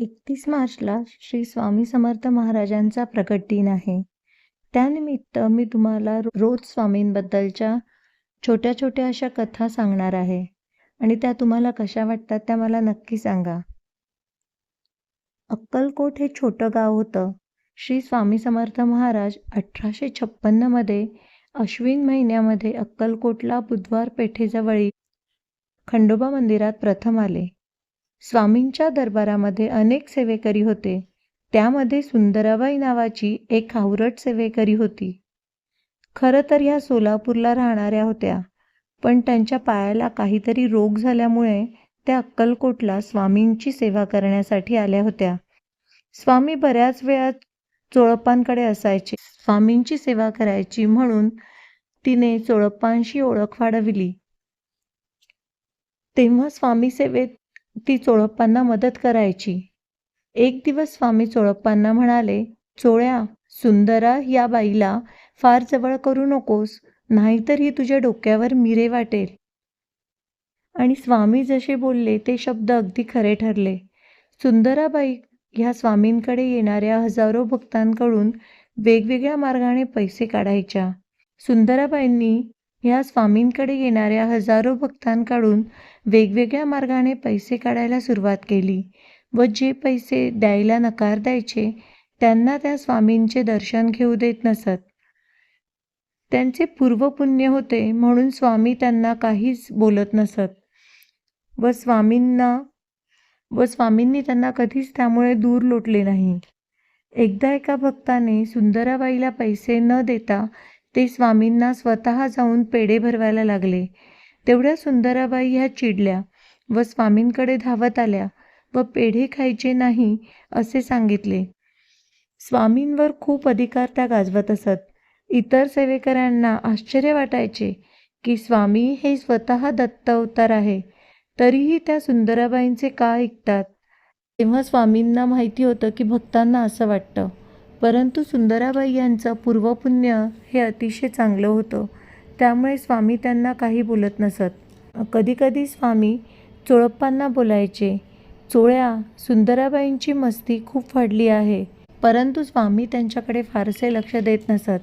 एकतीस मार्चला श्री स्वामी समर्थ महाराजांचा प्रकट दिन आहे. त्यानिमित्त मी तुम्हाला रोज स्वामींबद्दलच्या छोट्या छोट्या अशा कथा सांगणार आहे. आणि त्या तुम्हाला कशा वाटतात त्या मला नक्की सांगा. अक्कलकोट हे छोटं गाव होतं. श्री स्वामी समर्थ महाराज अठराशे छप्पन्नमध्ये अश्विन महिन्यामध्ये अक्कलकोटला बुधवार पेठेजवळील खंडोबा मंदिरात प्रथम आले. स्वामींच्या दरबारामध्ये अनेक सेवेकरी होते. त्यामध्ये सुंदराबाई नावाची एक हावरट सेवेकरी होती. खरं तर ह्या सोलापूरला राहणाऱ्या होत्या. पण त्यांच्या पायाला काहीतरी रोग झाल्यामुळे त्या अक्कलकोटला स्वामींची सेवा करण्यासाठी आल्या होत्या. स्वामी बऱ्याच वेळा चोळप्पांकडे असायचे. स्वामींची सेवा करायची म्हणून तिने चोळप्पांशी ओळख वाढविली. तेव्हा स्वामी सेवेत ती चोळप्पांना मदत करायची. एक दिवस स्वामी चोळप्पांना म्हणाले चोळ्या सुंदरा या बाईला फार जवळ करू नकोस नाहीतर ही तुझ्या डोक्यावर मिरे वाटेल. आणि स्वामी जसे बोलले ते शब्द अगदी खरे ठरले. सुंदराबाई ह्या स्वामींकडे येणाऱ्या हजारो भक्तांकडून वेगवेगळ्या मार्गाने पैसे काढायच्या. सुंदराबाईंनी या स्वामींकडे येणाऱ्या हजारो भक्तांकडून वेगवेगळ्या मार्गाने पैसे काढायला सुरुवात केली व जे पैसे द्यायला नकार द्यायचे त्यांना त्या स्वामींचे दर्शन घेऊ देत नसत. त्यांचे पूर्वपुण्य होते म्हणून स्वामी त्यांना काहीच बोलत नसत. व स्वामींना व स्वामींनी त्यांना कधीच त्यामुळे दूर लोटले नाही. एकदा एका भक्ताने सुंदराबाईला पैसे न देता ते स्वामींना स्वतः जाऊन पेढे भरवायला लागले. तेवढ्या सुंदराबाई ह्या चिडल्या व स्वामींकडे धावत आल्या व पेढे खायचे नाही असे सांगितले. स्वामींवर खूप अधिकार त्या गाजवत असत. इतर सेवेकऱ्यांना आश्चर्य वाटायचे की स्वामी हे स्वतः दत्त अवतार आहे तरीही त्या सुंदराबाईंचे का ऐकतात? तेव्हा स्वामींना माहिती होतं की भक्तांना असं वाटतं. परंतु सुंदराबाई यांचं पूर्वपुण्य हे अतिशय चांगलं होतं. त्यामुळे स्वामी त्यांना काही बोलत नसत. कधीकधी स्वामी चोळप्पांना बोलायचे चोळ्या सुंदराबाईंची मस्ती खूप वाढली आहे. परंतु स्वामी त्यांच्याकडे फारसे लक्ष देत नसत.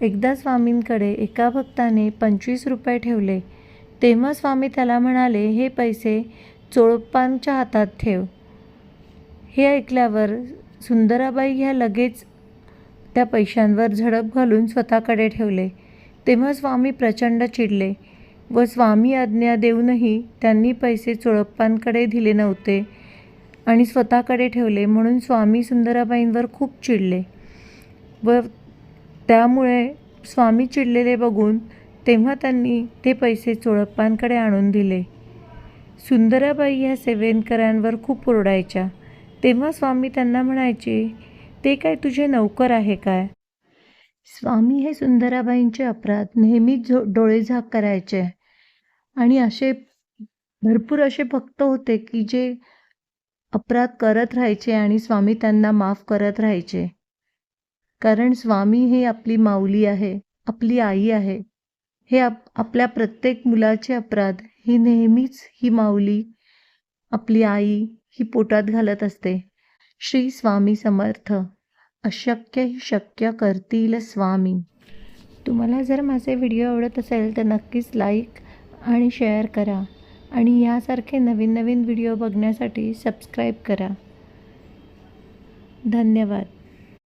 एकदा स्वामींकडे एका भक्ताने पंचवीस रुपये ठेवले. तेव्हा स्वामी त्याला म्हणाले हे पैसे चोळप्पांच्या हातात ठेव. हे ऐकल्यावर सुंदराबाई ह्या लगेच त्या पैशांवर झडप घालून स्वतःकडे ठेवले. तेव्हा स्वामी प्रचंड चिडले व स्वामी आज्ञा देऊनही त्यांनी पैसे चोळप्पांकडे दिले नव्हते आणि स्वतःकडे ठेवले म्हणून स्वामी सुंदराबाईंवर खूप चिडले व त्यामुळे स्वामी चिडलेले बघून तेव्हा त्यांनी ते पैसे चोळप्पांकडे आणून दिले. सुंदराबाई ह्या सेवेनकरांवर खूप ओरडायच्या. तेव्हा स्वामी त्यांना म्हणायचे ते काय तुझे नौकर आहे काय? स्वामी हे सुंदराबाईंचे अपराध नेहमीच झो डोळेझाक करायचे. आणि असे भरपूर असे भक्त होते की जे अपराध करत राहायचे आणि स्वामी त्यांना माफ करत राहायचे. कारण स्वामी हे आपली माऊली आहे आपली आई आहे. हे आप आपल्या प्रत्येक मुलाचे अपराध ही नेहमीच ही माऊली आपली आई ही पोटात घालत असते. श्री स्वामी समर्थ अशक्य ही शक्य करतील स्वामी. तुम्हाला जर माझे व्हिडिओ आवडत असेल तर नक्कीच लाईक आणि शेअर करा. आणि यासारखे नवीन नवीन व्हिडिओ बघण्यासाठी सबस्क्राईब करा. धन्यवाद.